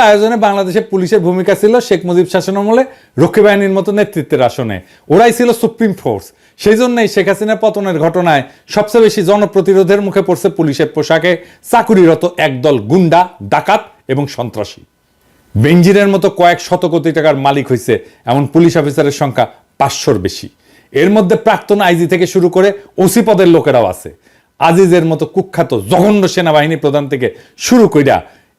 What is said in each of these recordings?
আয়োজনে বাংলাদেশের পুলিশের ভূমিকা ছিল শেখ মুজিব শাসনামলে রক্ষী বাহিনীর মতো নেতৃত্বের আসনে। ওরাই ছিল সুপ্রিম ফোর্স। সেই জন্যই শেখ হাসিনা পতনের ঘটনায় সবচেয়ে বেশি জনপ্রতিরোধের মুখে পড়ছে পুলিশের পোশাকে চাকুরিরত একদল গুন্ডা, ডাকাত এবং সন্ত্রাসী। বেঞ্জিরের মতো কয়েক শত কোটি টাকার মালিক হয়েছে এমন পুলিশ অফিসারের সংখ্যা পাঁচশোর বেশি। এর মধ্যে প্রাক্তন আইজি থেকে শুরু করে ওসি পদের লোকেরাও আছে। আজিজের মতো কুখ্যাত জঘন্য সেনাবাহিনী প্রধান থেকে শুরু কইরা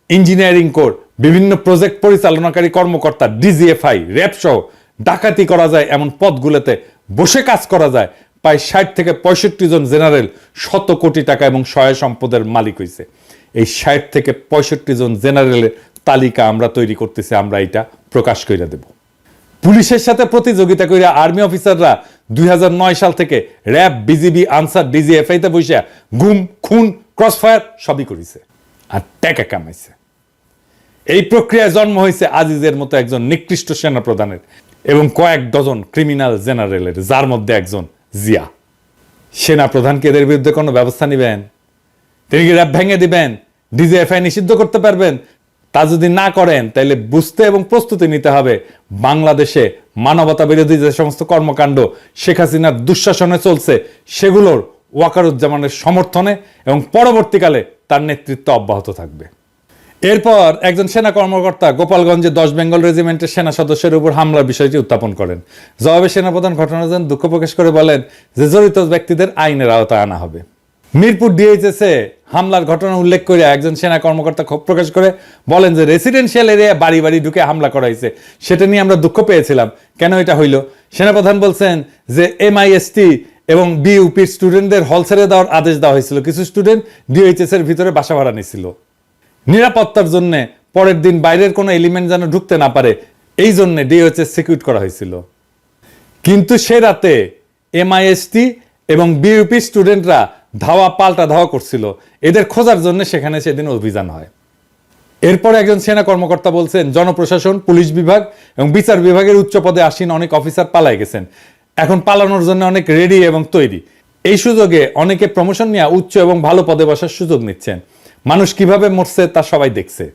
ইঞ্জিনিয়ারিং কোর বিভিন্ন প্রজেক্ট পরিচালনাকারী কর্মকর্তা ডিজিএফআই র্যাব সহ ডাকাতি করা যায় এমন পদগুলোতে বসে কাজ করা যায়। প্রায় ষাট থেকে পঁয়ষট্টি জন জেনারেল শত কোটি টাকা এবং সহায় সম্পদের মালিক হয়েছে এই ষাট থেকে পঁয়ষট্টি জন জেনারেলের তালিকা আমরা তৈরি করতেছি, আমরা এটা প্রকাশ করে দেব। পুলিশের সাথে প্রতিযোগিতা করে আর্মি অফিসাররা দুই হাজার নয় সাল থেকে র্যাব বিজিবি আনসার ডিজিএফআই তে বসে গুম, খুন, ক্রসফায়ার সবই করেছে। আর টাকা কামাইছে। এই প্রক্রিয়ায় জন্ম হয়েছে আজিজের মতো একজন নিকৃষ্ট সেনা প্রধানের এবং কয়েক ডজন ক্রিমিনাল জেনারেলের, যার মধ্যে একজন জিয়া। সেনা প্রধানকে এদের বিরুদ্ধে কোনো ব্যবস্থা নেবেন? তিনি কি র্যাব ভেঙে দিবেন? ডিজিএফআই নিষিদ্ধ করতে পারবেন? তা যদি না করেন তাহলে বুঝতে এবং প্রস্তুতি নিতে হবে। বাংলাদেশে মানবতা বিরোধী যে সমস্ত কর্মকাণ্ড শেখ হাসিনার দুঃশাসনে চলছে, সেগুলোর ওয়াকারুজ্জামানের সমর্থনে এবং পরবর্তীকালে তার নেতৃত্ব অব্যাহত থাকবে। এরপর একজন সেনা কর্মকর্তা গোপালগঞ্জে দশ বেঙ্গল রেজিমেন্টের সেনা সদস্যের উপর হামলার বিষয়টি উত্থাপন করেন। জবাবে সেনাপ্রধান ঘটনার জন্য দুঃখ প্রকাশ করে বলেন, যে জড়িত ব্যক্তিদের আইনের আওতায় আনা হবে। মিরপুর ডিএইচএসে হামলার ঘটনা উল্লেখ করে একজন সেনা কর্মকর্তা ক্ষোভ প্রকাশ করে বলেন যে, রেসিডেন্সিয়াল এরিয়া বাড়ি বাড়ি ঢুকে হামলা করা হয়েছে। সেটা নিয়ে আমরা দুঃখ পেয়েছিলাম। কেন এটা হইল? সেনাপ্রধান বলছেন যে, এমআইএসটি এবং বিইউপির স্টুডেন্টদের হল ছেড়ে দেওয়ার আদেশ দেওয়া হয়েছিল। কিছু স্টুডেন্ট ডিএইচএস এর ভিতরে বাসা ভাড়া নিছিল নিরাপত্তার জন্য পরের দিন বাইরের কোনো এলিমেন্ট যেন ঢুকতে না পারে, এই জন্য ডিওএইচএস সিকিউর করা হয়েছিল। কিন্তু সে রাতে এমআইএসটি এবং বিইউপি স্টুডেন্টরা ধাওয়া পাল্টা ধাওয়া করছিল। এদের খোঁজার জন্য সেখানে সেদিন অভিযান হয়। এরপরে একজন সেনা কর্মকর্তা বলছেন, জনপ্রশাসন, পুলিশ বিভাগ এবং বিচার বিভাগের উচ্চ পদে আসীন অনেক অফিসার পালায় গেছেন। এখন পালানোর জন্য অনেক রেডি এবং তৈরি। এই সুযোগে অনেকে প্রমোশন নিয়ে উচ্চ এবং ভালো পদে বসার সুযোগ নিচ্ছেন। মানুষ কীভাবে মরছে তা সবাই দেখছে।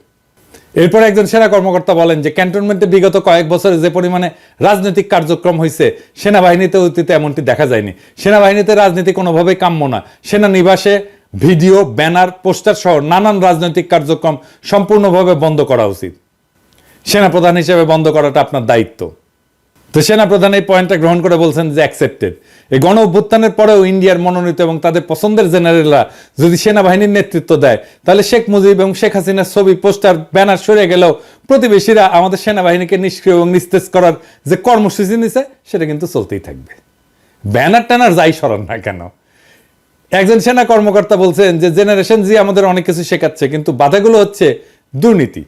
এরপর একজন সেনা কর্মকর্তা বলেন যে, ক্যান্টনমেন্টে বিগত কয়েক বছরে যে পরিমাণে রাজনৈতিক কার্যক্রম হয়েছে সেনাবাহিনীতে অতীতে এমনটি দেখা যায়নি। সেনাবাহিনীতে রাজনীতি কোনোভাবেই কাম্য না। সেনা নিবাসে ভিডিও, ব্যানার, পোস্টার সহ নানান রাজনৈতিক কার্যক্রম সম্পূর্ণভাবে বন্ধ করা উচিত। সেনাপ্রধান হিসেবে বন্ধ করাটা আপনার দায়িত্ব। তো সেনাপ্রধান এই পয়েন্টটা গ্রহণ করে বলছেন যে অ্যাকসেপ্টেড এই গণ অভ্যুত্থানের পরেও ইন্ডিয়ার মনোনীত এবং তাদের পছন্দের জেনারেলরা যদি সেনাবাহিনীর নেতৃত্ব দেয়, তাহলে শেখ মুজিব এবং শেখ হাসিনার ছবি, পোস্টার, ব্যানার সরে গেলেও প্রতিবেশীরা আমাদের সেনাবাহিনীকে নিষ্ক্রিয় এবং নিস্তেজ করার যে কর্মসূচি নিছে, সেটা কিন্তু চলতেই থাকবে। ব্যানার ট্যানার যাই সরান না কেন। একজন সেনা কর্মকর্তা বলছেন যে জেনারেশন জি আমাদের অনেক কিছু শেখাচ্ছে, কিন্তু বাধাগুলো হচ্ছে দুর্নীতি।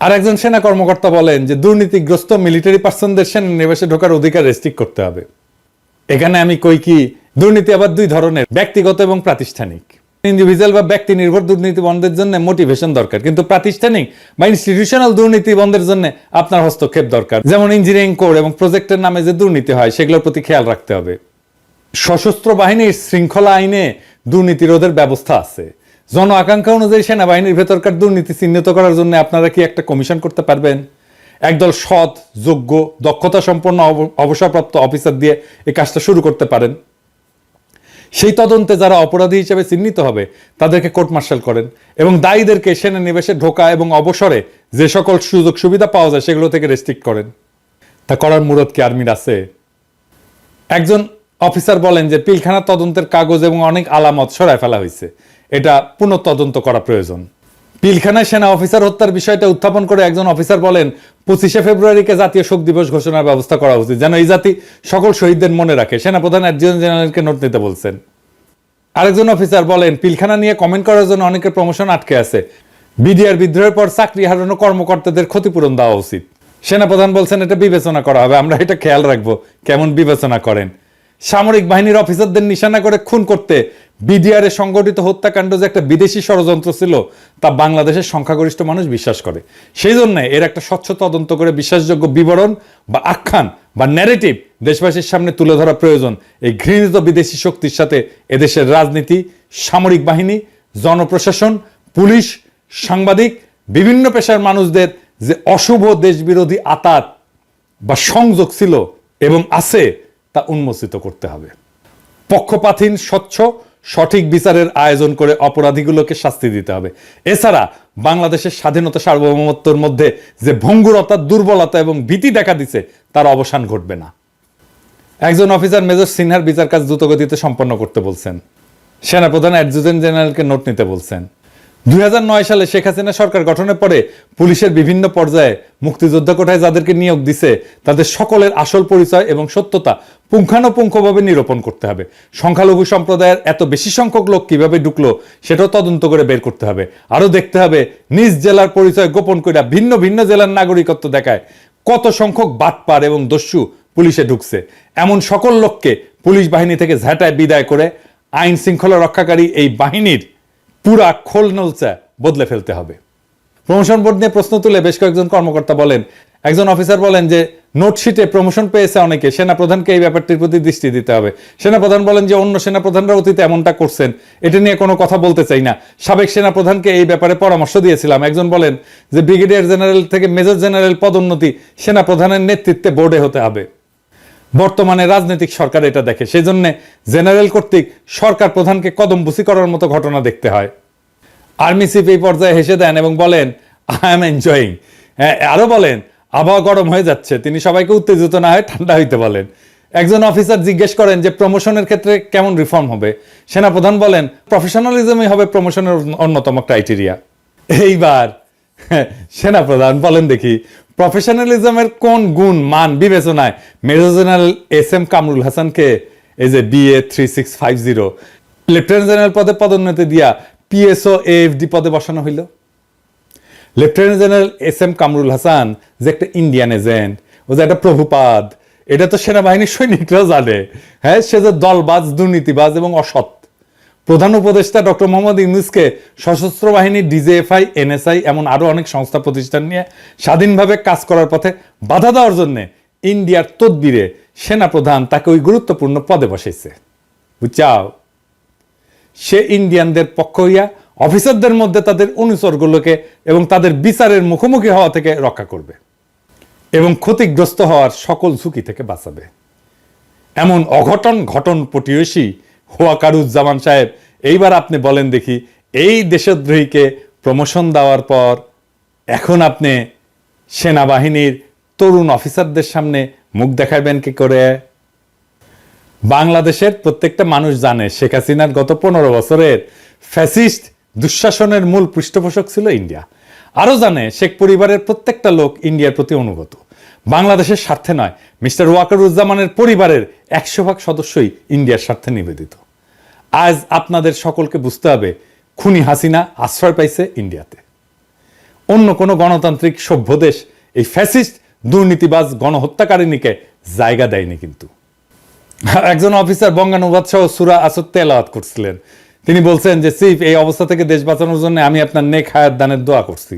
আর একজন সেনা কর্মকর্তা বলেন যে দুর্নীতিগ্রস্ত মিলিটারি পার্সনদের সেনানিবাসে ঢোকার অধিকার রেস্ট্রিক্ট করতে হবে। এখানে আমি কই কি, দুর্নীতি আবার দুই ধরনের, ব্যক্তিগত এবং প্রাতিষ্ঠানিক। ইন্ডিভিজুয়াল বা ব্যক্তি নির্ভর দুর্নীতি বন্ধের জন্য মোটিভেশন দরকার, কিন্তু প্রাতিষ্ঠানিক বা ইনস্টিটিউশনাল দুর্নীতি বন্ধের জন্য আপনার হস্তক্ষেপ দরকার। যেমন ইঞ্জিনিয়ারিং কোড এবং প্রজেক্টের নামে যে দুর্নীতি হয়, সেগুলোর প্রতি খেয়াল রাখতে হবে। সশস্ত্র বাহিনীর শৃঙ্খলা আইনে দুর্নীতি রোধের ব্যবস্থা আছে। জন আকাঙ্ক্ষা অনুযায়ী সেনাবাহিনীর ভেতরকার দুর্নীতি চিহ্নিত করার জন্য আপনারা কি একটা কমিশন করতে পারবেন? একদল সৎ, যোগ্য দক্ষতা সম্পন্ন অব- অবসরপ্রাপ্ত অফিসার দিয়ে এই কাজটা শুরু করতে পারেন। সেই তদন্তে যারা অপরাধী হিসেবে চিহ্নিত হবে, তাদেরকে কোর্ট মার্শাল করেন এবং দায়ীদেরকে সেনানিবেশে ঢোকা এবং অবসরে যে সকল সুযোগ সুবিধা পাওয়া যায় সেগুলো থেকে রেস্ট্রিক্ট করেন। তা করার মুরত কি আর্মির আছে? একজন অফিসার বলেন যে পিলখানা তদন্তের কাগজ এবং অনেক আলামত সরায় ফেলা হয়েছে। এটা পুনঃ তদন্ত করা প্রয়োজন। পিলখানায় সেনা অফিসার হত্যার বিষয়টা উত্থাপন করে একজন অফিসার বলেন, পঁচিশে ফেব্রুয়ারিকে জাতীয় শোক দিবস ঘোষণার ব্যবস্থা করা উচিত, যেন এই জাতি সকল শহীদদের মনে রাখে। সেনাপ্রধান অ্যাডজুয়েন্ট জেনারেলকে নোট নিতে বলছেন। আরেকজন অফিসার বলেন, পিলখানা নিয়ে কমেন্ট করার জন্য অনেকের প্রমোশন আটকে আছে। বিডিআর বিদ্রোহের পর চাকরি হারানো কর্মকর্তাদের ক্ষতিপূরণ দেওয়া উচিত। সেনাপ্রধান বলছেন, এটা বিবেচনা করা হবে, আমরা এটা খেয়াল রাখব, কেমন বিবেচনা করেন? সামরিক বাহিনীর অফিসারদের নিশানা করে খুন করতে বিডিআর এ সংগঠিত হত্যাকাণ্ড যে একটা বিদেশি ষড়যন্ত্র ছিল, তা বাংলাদেশের সংখ্যাগরিষ্ঠ মানুষ বিশ্বাস করে। সেই জন্য এর একটা স্বচ্ছ তদন্ত করে বিশ্বাসযোগ্য বিবরণ বা আখ্যান বা ন্যারেটিভ দেশবাসীর সামনে তুলে ধরা প্রয়োজন এই ঘৃণিত বিদেশি শক্তির সাথে এদেশের রাজনীতি, সামরিক বাহিনী, জনপ্রশাসন, পুলিশ, সাংবাদিক, বিভিন্ন পেশার মানুষদের যে অশুভ দেশবিরোধী আতাত বা সংযোগ ছিল এবং আছে, তা উন্মোচিত করতে হবে। পক্ষপাতহীন, স্বচ্ছ সঠিক বিচারের আয়োজন করে অপরাধীগুলোকে শাস্তি দিতে হবে। এছাড়া বাংলাদেশের স্বাধীনতা সার্বভৌমত্বর মধ্যে যে ভঙ্গুরতা, দুর্বলতা এবং ভীতি দেখা দিছে, তার অবসান ঘটবে না। একজন অফিসার মেজর সিনহার বিচার কাজ দ্রুতগতিতে সম্পন্ন করতে বলছেন। সেনাপ্রধান অ্যাডজুটেন্ট জেনারেলকে নোট নিতে বলছেন। দুই হাজার নয় সালে শেখ হাসিনা সরকার গঠনের পরে পুলিশের বিভিন্ন পর্যায়ে মুক্তিযোদ্ধা কোঠায় যাদেরকে নিয়োগ দিছে, তাদের সকলের আসল পরিচয় এবং সত্যতা পুঙ্খানুপুঙ্খভাবে নিরূপণ করতে হবে। সংখ্যালঘু সম্প্রদায়ের এত বেশি সংখ্যক লোক কীভাবে ঢুকলো, সেটাও তদন্ত করে বের করতে হবে। আরও দেখতে হবে, নিজ জেলার পরিচয় গোপন করে ভিন্ন ভিন্ন জেলার নাগরিকত্ব দেখায় কত সংখ্যক বাটপার এবং দস্যু পুলিশে ঢুকছে। এমন সকল লোককে পুলিশ বাহিনী থেকে ঝাঁটায় বিদায় করে আইন শৃঙ্খলা রক্ষাকারী এই বাহিনীর পুরা খোল নলচা বদলে ফেলতে হবে। প্রমোশন বোর্ড নিয়ে প্রশ্ন তুলে বেশ কয়েকজন কর্মকর্তা বলেন, একজন অফিসার বলেন যে, নোটশিটে প্রমোশন পেয়েছে অনেকে, সেনাপ্রধানকে এই ব্যাপারটির প্রতি দৃষ্টি দিতে হবে। সেনাপ্রধান বলেন যে, অন্য সেনাপ্রধানরা অতীতে এমনটা করছেন, এটা নিয়ে কোনো কথা বলতে চাই না। সাবেক সেনাপ্রধানকে এই ব্যাপারে পরামর্শ দিয়েছিলাম। একজন বলেন যে, ব্রিগেডিয়ার জেনারেল থেকে মেজর জেনারেল পদোন্নতি সেনাপ্রধানের নেতৃত্বে বোর্ডে হতে হবে। বর্তমানে রাজনৈতিক সরকার এটা দেখে। সেই জন্য জেনারেল কর্তৃক সরকার প্রধানকে কদমবুসি করার মতো ঘটনা দেখতে হয়। আর্মি চিফ এই পর্যায়ে হেসে দেন এবং বলেন আই এম এনজয়িং আরও বলেন, আবহাওয়া গরম হয়ে যাচ্ছে, তিনি সবাইকে উত্তেজিত না হয়ে ঠান্ডা হইতে বলেন। একজন অফিসার জিজ্ঞেস করেন যে, প্রমোশনের ক্ষেত্রে কেমন রিফর্ম হবে? সেনাপ্রধান বলেন, প্রফেশনালিজমই হবে প্রমোশনের অন্যতম ক্রাইটেরিয়া। এইবার সেনাপ্রধান, বলেন দেখি প্রফেশনালিজমের কোন গুণ, মান, বিবেচনায়? Major general S M Kamrul হাসানকে এই যে BA three six five zero lieutenant general পদে পদোন্নতি দিয়া পিএসও এএফডি পদে বসানো হইল? Lieutenant general S M Kamrul Hasan যে একটা ইন্ডিয়ান এজেন্ট ও যে একটা প্রভুপাদ, এটা তো সেনাবাহিনীর সৈনিকরা জানে। হ্যাঁ সে যে দলবাজ, দুর্নীতিবাজ এবং অসৎ। প্রধান উপদেষ্টা ডক্টর মোহাম্মদ ইউনুসকে সশস্ত্র বাহিনী ডিজেএফআই, এনএসআই এমন আরও অনেক সংস্থা প্রতিষ্ঠান নিয়ে স্বাধীনভাবে কাজ করার পথে বাধা দেওয়ার জন্য ইন্ডিয়ার তদবিরে সেনাপ্রধান তাকে ওই গুরুত্বপূর্ণ পদে বসাইছে। বুঝছাও? সে ইন্ডিয়ানদের পক্ষ হইয়া অফিসারদের মধ্যে তাদের অনুচরগুলোকে এবং তাদের বিচারের মুখোমুখি হওয়া থেকে রক্ষা করবে এবং ক্ষতিগ্রস্ত হওয়ার সকল ঝুঁকি থেকে বাঁচাবে। এমন অঘটন ঘটন পটিয়সী হোয়াকারুজ্জামান সাহেব, এইবার আপনি বলেন দেখি, এই দেশদ্রোহীকে প্রমোশন দেওয়ার পর এখন আপনি সেনাবাহিনীর তরুণ অফিসারদের সামনে মুখ দেখাবেন কি করে? বাংলাদেশের প্রত্যেকটা মানুষ জানে, শেখ হাসিনার গত পনেরো বছরের ফ্যাসিস্ট দুঃশাসনের মূল পৃষ্ঠপোষক ছিল ইন্ডিয়া। আরও জানে, শেখ পরিবারের প্রত্যেকটা লোক ইন্ডিয়ার প্রতি অনুগত। বাংলাদেশের স্বার্থে নয়, মিস্টার ওয়াকারুজ্জামানের পরিবারের একশো ভাগ সদস্যই ইন্ডিয়ার স্বার্থে নিবেদিত। আজ আপনাদের সকলকে বুঝতে হবে, খুনি হাসিনা আশ্রয় পাইছে ইন্ডিয়াতে। অন্য কোনো গণতান্ত্রিক সভ্য দেশ এই ফ্যাসিস্ট, দুর্নীতিবাজ, গণহত্যাকারিণীকে জায়গা দেয়নি কিন্তু। একজন অফিসার বঙ্গানুবাদ সহ সুরা আসর তেলাওয়াত করছিলেন। তিনি বলছেন যে চিফ এই অবস্থা থেকে দেশ বাঁচানোর জন্য আমি আপনার নেক হায়াত দানের দোয়া করছি।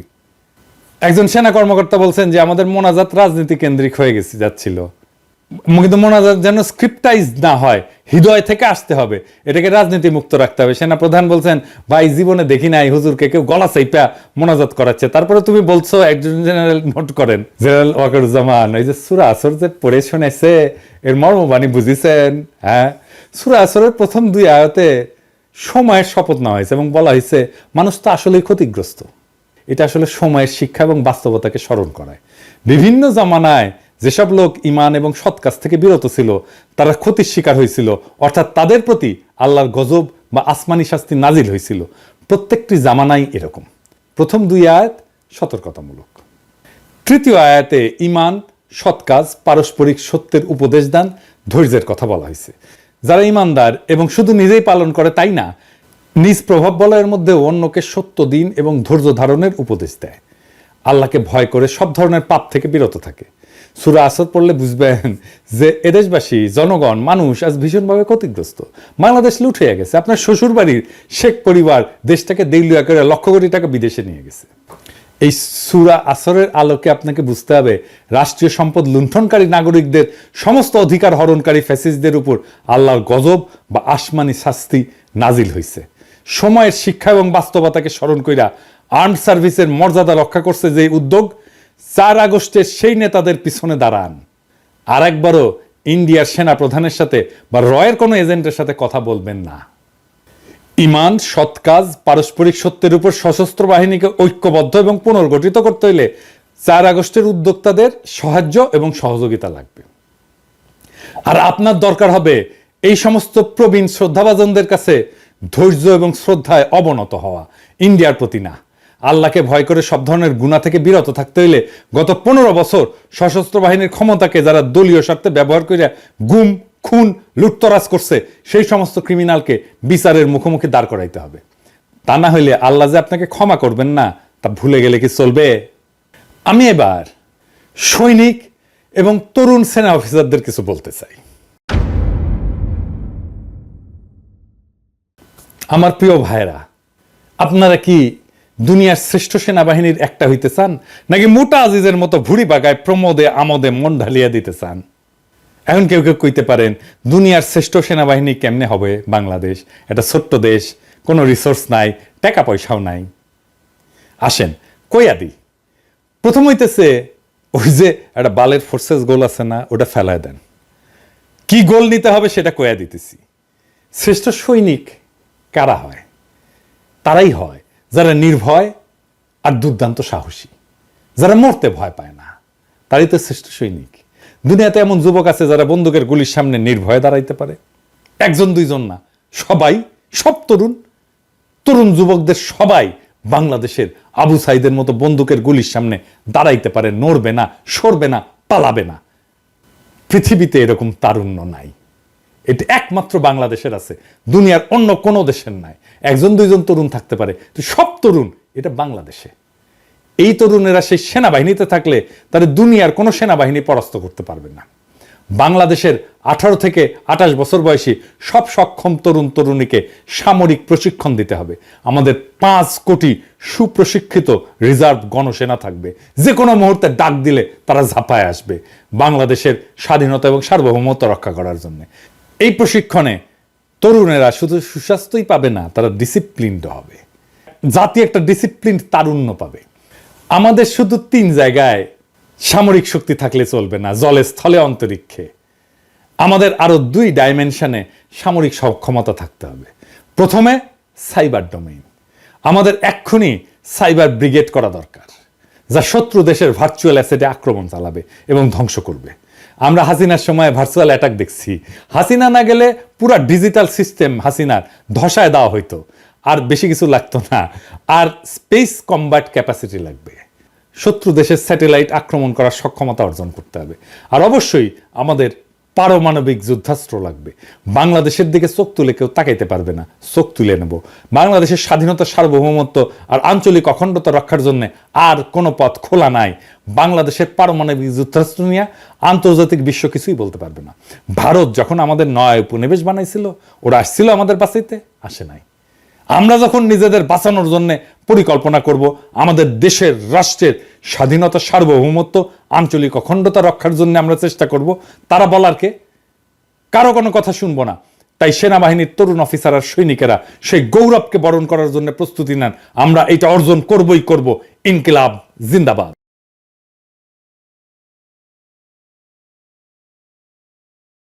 একজন সেনা কর্মকর্তা বলছেন যে, আমাদের মোনাজাত রাজনীতি কেন্দ্রিক হয়ে গেছে, যাচ্ছিল। কিন্তু মোনাজাত যেন স্ক্রিপ্টাইজ না হয়, হৃদয় থেকে আসতে হবে। এটাকে রাজনীতি মুক্ত রাখতে হবে। সেনা প্রধান বলছেন, ভাই, জীবনে দেখি নাই, হুজুরকে কেউ গলা চাইপা মোনাজাত করাচ্ছে। তারপরে তুমি বলছো, একজন জেনারেল নোট করেন, জেনারেল ওয়াকারুজ্জামান, এই যে সুরা আসর যে পড়ে শুনেছে, এর মর্মবাণী বুঝিছেন হ্যাঁ? সুরা আসরের প্রথম দুই আয়তে সময়ের শপথ নেওয়া হয়েছে এবং বলা হয়েছে, মানুষ তো আসলেই ক্ষতিগ্রস্ত। এটা আসলে সময়ের শিক্ষা এবং বাস্তবতাকে স্মরণ করায়। বিভিন্ন জামানায় যেসব লোক ইমান এবং সৎ কাজ থেকে বিরত ছিল, তারা ক্ষতির শিকার হয়েছিল। অর্থাৎ তাদের প্রতি আল্লাহর গজব বা আসমানি শাস্তি নাজিল হয়েছিল। প্রত্যেকটি জামানাই এরকম। প্রথম দুই আয়াত সতর্কতামূলক। তৃতীয় আয়াতে ইমান সৎ কাজ, পারস্পরিক সত্যের উপদেশ দান, ধৈর্যের কথা বলা হয়েছে। যারা ইমানদার এবং শুধু নিজেই পালন করে তাই না, নিজ প্রভাব বলয়ের মধ্যে অন্যকে সত্য দিন এবং ধৈর্য ধারণের উপদেশ দেয়। আল্লাহকে ভয় করে সব ধরনের পাপ থেকে বিরত থাকে। সুরা আসর পড়লে বুঝবেন যে এদেশবাসী, জনগণ, মানুষ আজ ভীষণভাবে ক্ষতিগ্রস্ত। বাংলাদেশ লুট হয়ে গেছে। আপনার শ্বশুর বাড়ির শেখ পরিবার দেশটাকে দেউলিয়া করে লক্ষ কোটি টাকা বিদেশে নিয়ে গেছে। এই সুরা আসরের আলোকে আপনাকে বুঝতে হবে, রাষ্ট্রীয় সম্পদ লুণ্ঠনকারী নাগরিকদের সমস্ত অধিকার হরণকারী ফ্যাসিস্টদের উপর আল্লাহর গজব বা আসমানি শাস্তি নাজিল হয়েছে সময়ের শিক্ষা এবং বাস্তবতাকে স্মরণ কইরা আর্ম সার্ভিসের মর্যাদা রক্ষা করছে যে উদ্যোগ চার আগস্টের সেই নেতাদের পিছনে দাঁড়ান। আর একবারও ইন্ডিয়ার সেনা প্রধানের সাথে বা রয়ের কোনো এজেন্টের সাথে কথা বলবেন না। ইমান, সৎ কাজ, পারস্পরিক সত্যের উপর সশস্ত্র বাহিনীকে ঐক্যবদ্ধ এবং পুনর্গঠিত করতে হইলে চার আগস্টের উদ্যোক্তাদের সাহায্য এবং সহযোগিতা লাগবে। আর আপনার দরকার হবে এই সমস্ত প্রবীণ শ্রদ্ধাভাজনদের কাছে ধৈর্য এবং শ্রদ্ধায় অবনত হওয়া, ইন্ডিয়ার প্রতি না। আল্লাহকে ভয় করে সব ধরনের গুণা থেকে বিরত থাকতে হইলে গত পনেরো বছর সশস্ত্র বাহিনীর ক্ষমতাকে যারা দলীয় স্বার্থে ব্যবহার করে গুম, খুন, লুটতরাজ করছে, সেই সমস্ত ক্রিমিনালকে বিচারের মুখোমুখি দাঁড় করাইতে হবে। তা না হইলে আল্লাহ যে আপনাকে ক্ষমা করবেন না, তা ভুলে গেলে কি চলবে? আমি এবার সৈনিক এবং তরুণ সেনা অফিসারদের কিছু বলতে চাই। আমার প্রিয় ভাইরা আপনারা কি দুনিয়ার শ্রেষ্ঠ সেনাবাহিনীর একটা হইতে চান, নাকি মোটা আজিজের মতো ভুড়ি বাগায় প্রমোদে আমোদে মন ঢালিয়া দিতে চান? এখন কেউ কেউ কইতে পারেন, দুনিয়ার শ্রেষ্ঠ সেনাবাহিনী কেমনে হবে বাংলাদেশ? এটা ছোট্ট দেশ, কোনো রিসোর্স নাই, টাকা পয়সাও নাই। আসেন, কইয়া দিই। প্রথম হইতেছে ওই যে একটা বালের ফোর্সেস গোল আছে না, ওটা ফেলায় দেন। কি গোল নিতে হবে সেটা কয়া দিতেছি। শ্রেষ্ঠ সৈনিক কারা হয়? তারাই হয়। যারা নির্ভয় আর দুর্দান্ত সাহসী, যারা মরতে ভয় পায় না, তারাই তো শ্রেষ্ঠ সৈনিক। দুনিয়াতে এমন যুবক আছে যারা বন্দুকের গুলির সামনে নির্ভয়ে দাঁড়াইতে পারে। একজন, দুইজন না, সবাই, সব তরুণ তরুণ যুবকদের সবাই বাংলাদেশের আবু সাইদের মতো বন্দুকের গুলির সামনে দাঁড়াইতে পারে, নড়বে না, সরবে না, পালাবে না। পৃথিবীতে এরকম তারুণ্য নাই। এটা একমাত্র বাংলাদেশের আছে। দুনিয়ার অন্য কোনো দেশের নাই। একজন, দুইজন তরুণ থাকতে পারে। তো সব তরুণ, এটা বাংলাদেশে। এই তরুণেরা সেই সেনাবাহিনীতে থাকলে তাদের দুনিয়ার কোনো সেনাবাহিনী পরাস্ত করতে পারবে না। বাংলাদেশের আঠারো থেকে আঠাশ বছর বয়সী সব সক্ষম তরুণ, তরুণীকে সামরিক প্রশিক্ষণ দিতে হবে। আমাদের পাঁচ কোটি সুপ্রশিক্ষিত রিজার্ভ গণসেনা থাকবে। যে কোনো মুহূর্তে ডাক দিলে তারা ঝাঁপায় আসবে। বাংলাদেশের স্বাধীনতা এবং সার্বভৌমত্ব রক্ষা করার জন্য। এই প্রশিক্ষণে তরুণেরা শুধু সুস্বাস্থ্যই পাবে না, তারা ডিসিপ্লিনড হবে। জাতি একটা ডিসিপ্লিন তারুণ্য পাবে। আমাদের শুধু তিন জায়গায় সামরিক শক্তি থাকলে চলবে না, জলে, স্থলে, অন্তরিক্ষে। আমাদের আরও দুই ডাইমেনশনে সামরিক সক্ষমতা থাকতে হবে। প্রথমে সাইবার ডোমেইন আমাদের এক্ষুনি সাইবার ব্রিগেড করা দরকার, যা শত্রু দেশের ভার্চুয়াল অ্যাসেটে আক্রমণ চালাবে এবং ধ্বংস করবে। আমরা হাসিনার সময় ভার্চুয়াল অ্যাটাক দেখছি। হাসিনা না গেলে পুরা ডিজিটাল সিস্টেম হাসিনার ধসায় দেওয়া হইতো। আর বেশি কিছু লাগতো না। আর স্পেস কম্বাট ক্যাপাসিটি লাগবে। শত্রু দেশের স্যাটেলাইট আক্রমণ করার সক্ষমতা অর্জন করতে হবে। আর অবশ্যই আমাদের পারমাণবিক যুদ্ধাস্ত্র লাগবে। বাংলাদেশের দিকে চোখ তুলে কেউ তাকাইতে পারবে না। চোখ তুলে নেব। বাংলাদেশের স্বাধীনতা, সার্বভৌমত্ব আর আঞ্চলিক অখণ্ডতা রক্ষার জন্য আর কোনো পথ খোলা নাই। বাংলাদেশের পারমাণবিক যুদ্ধাস্ত্র নিয়ে আন্তর্জাতিক বিশ্ব কিছুই বলতে পারবে না। ভারত যখন আমাদের নয় উপনিবেশ বানাইছিল, ওরা আসছিল আমাদের পাশেতে আসে নাই। আমরা যখন নিজেদের বাঁচানোর জন্য পরিকল্পনা করব, আমাদের দেশের রাষ্ট্রের স্বাধীনতা, সার্বভৌমত্ব, আঞ্চলিক অখণ্ডতা রক্ষার জন্য আমরা চেষ্টা করব, তারা বলার কে? কারও কোনো কথা শুনব না। তাই সেনাবাহিনীর তরুণ অফিসার আর সৈনিকেরা সেই গৌরবকে বরণ করার জন্য প্রস্তুতি নেন। আমরা এটা অর্জন করবই করব। ইনকিলাব জিন্দাবাদ।